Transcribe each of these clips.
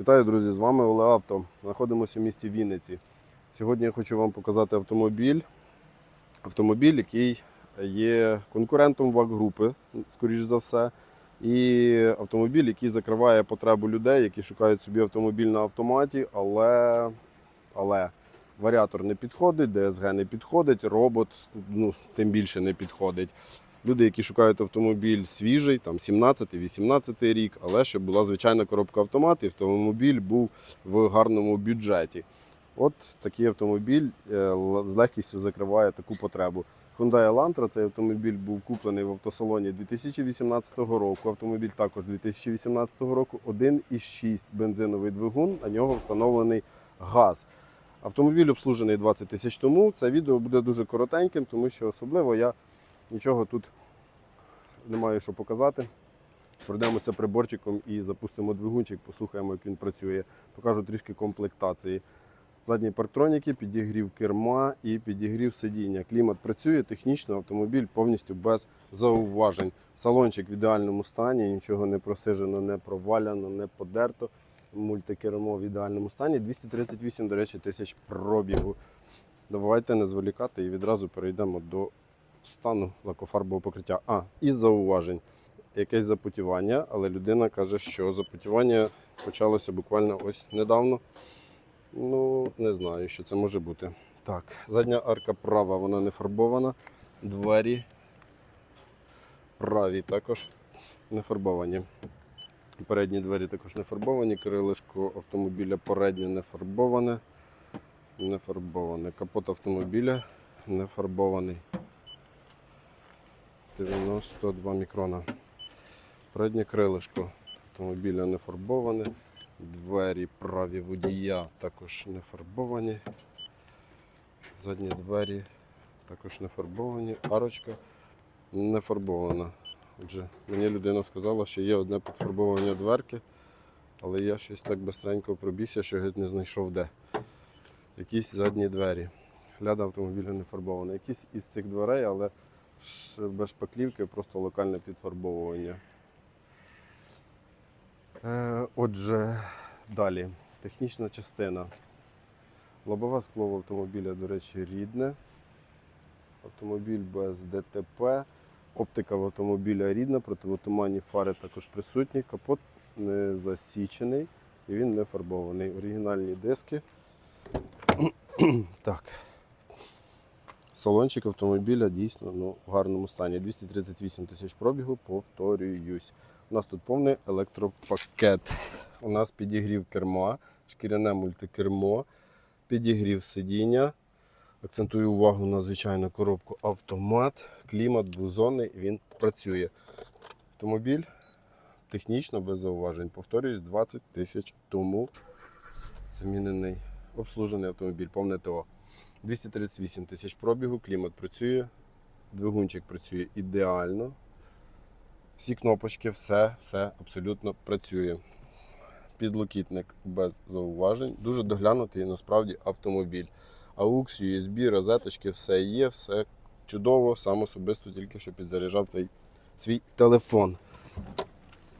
Вітаю, друзі! З вами Оле Авто. Знаходимося в місті Вінниці. Сьогодні я хочу вам показати автомобіль. Автомобіль, який є конкурентом ВАГ-групи, скоріш за все. І автомобіль, який закриває потребу людей, які шукають собі автомобіль на автоматі, але, але варіатор не підходить, ДСГ не підходить, робот ну, тим більше не підходить. Люди, які шукають автомобіль свіжий, там 17-18 рік, але щоб була звичайна коробка автомат, і автомобіль був в гарному бюджеті. От такий автомобіль е, з легкістю закриває таку потребу. Hyundai Elantra, цей автомобіль був куплений в автосалоні 2018 року. Автомобіль також 2018 року. 1,6 бензиновий двигун, на нього встановлений газ. Автомобіль обслужений 20 тисяч тому. Це відео буде дуже коротеньким, тому що особливо я нічого тут не маю що показати. Пройдемося приборчиком і запустимо двигунчик, послухаємо, як він працює. Покажу трішки комплектації. Задні парктроніки, підігрів керма і підігрів сидіння. Клімат працює технічно, автомобіль повністю без зауважень. Салончик в ідеальному стані, нічого не просижено, не проваляно, не подерто. Мультикермо в ідеальному стані. 238, до речі, тисяч пробігу. Давайте не зволікати і відразу перейдемо до стану лакофарбового покриття. А, із зауважень. Якесь запотівання, але людина каже, що запотівання почалося буквально ось недавно. Ну, не знаю, що це може бути. Так, задня арка права, вона не фарбована. Двері праві також не фарбовані. Передні двері також не фарбовані. Крилишко автомобіля переднє не фарбоване. Не фарбоване. Капот автомобіля не фарбований. 92 мікрона. Переднє крилишко автомобіля не фарбоване. Двері праві водія також не фарбовані. Задні двері також не фарбовані. Арочка не фарбована. Отже, мені людина сказала, що є одне підфарбовування дверки, але я щось так бистренько пробігся, що геть не знайшов де. Якісь задні двері. Гляда автомобіля не фарбована. Якісь із цих дверей, але без шпаклівки, просто локальне підфарбовування. Е, Отже, далі. Технічна частина. Лобове скло в автомобіля, до речі, рідне. Автомобіль без ДТП. Оптика в автомобіля рідна, противотуманні фари також присутні. Капот не засічений і він не фарбований. Оригінальні диски. так. Салончик автомобіля дійсно ну, в гарному стані. 238 тисяч пробігу, повторююсь. У нас тут повний електропакет. У нас підігрів керма, шкіряне мультикермо, підігрів сидіння. Акцентую увагу на звичайну коробку автомат, клімат двозонний, він працює. Автомобіль технічно без зауважень. Повторююсь, 20 тисяч тому замінений обслужений автомобіль, повне ТО. 238 тисяч пробігу, клімат працює, двигунчик працює ідеально. Всі кнопочки, все, все абсолютно працює. Підлокітник без зауважень. Дуже доглянутий насправді автомобіль. AUX, USB, розеточки, все є, все чудово. Сам особисто тільки що підзаряджав цей свій телефон.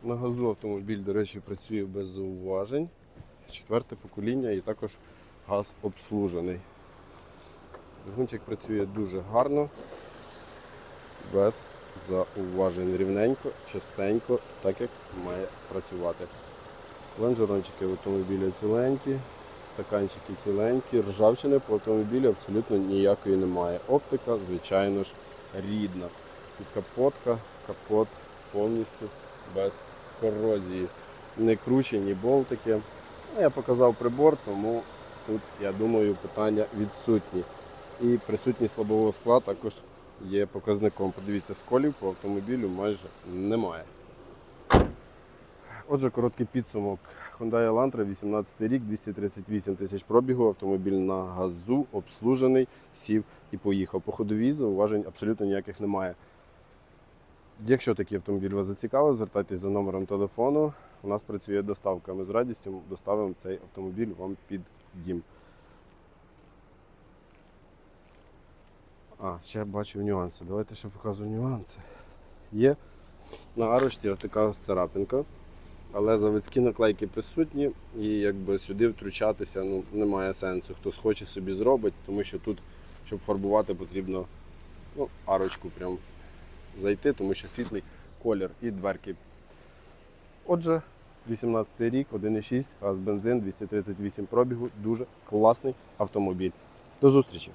На газу автомобіль, до речі, працює без зауважень. Четверте покоління і також газ обслужений. Двигунчик працює дуже гарно, без зауважень. Рівненько, чистенько, так як має працювати. Лонжерончики в автомобілі ціленькі, стаканчики ціленькі, ржавчини по автомобілі абсолютно ніякої немає. Оптика, звичайно ж, рідна. Підкапотка, капот повністю без корозії. Не кручені болтики. Ну, Я показав прибор, тому тут, я думаю, питання відсутні. І присутність лобового скла також є показником. Подивіться, сколів по автомобілю майже немає. Отже, короткий підсумок. Hyundai Elantra, 18 рік, 238 тисяч пробігу, автомобіль на газу, обслужений, сів і поїхав. По ходовій зауважень абсолютно ніяких немає. Якщо такий автомобіль вас зацікавив, звертайтеся за номером телефону. У нас працює доставка. Ми з радістю доставимо цей автомобіль вам під дім. А, ще бачу нюанси. Давайте ще покажу нюанси. Є на арочці така ось царапинка. але заводські наклейки присутні, і якби сюди втручатися ну, немає сенсу. Хто схоче собі зробить, тому що тут, щоб фарбувати, потрібно ну, арочку прям зайти, тому що світлий колір і дверки. Отже, 18 рік, 1,6, газ бензин, 238 пробігу, дуже класний автомобіль. До зустрічі!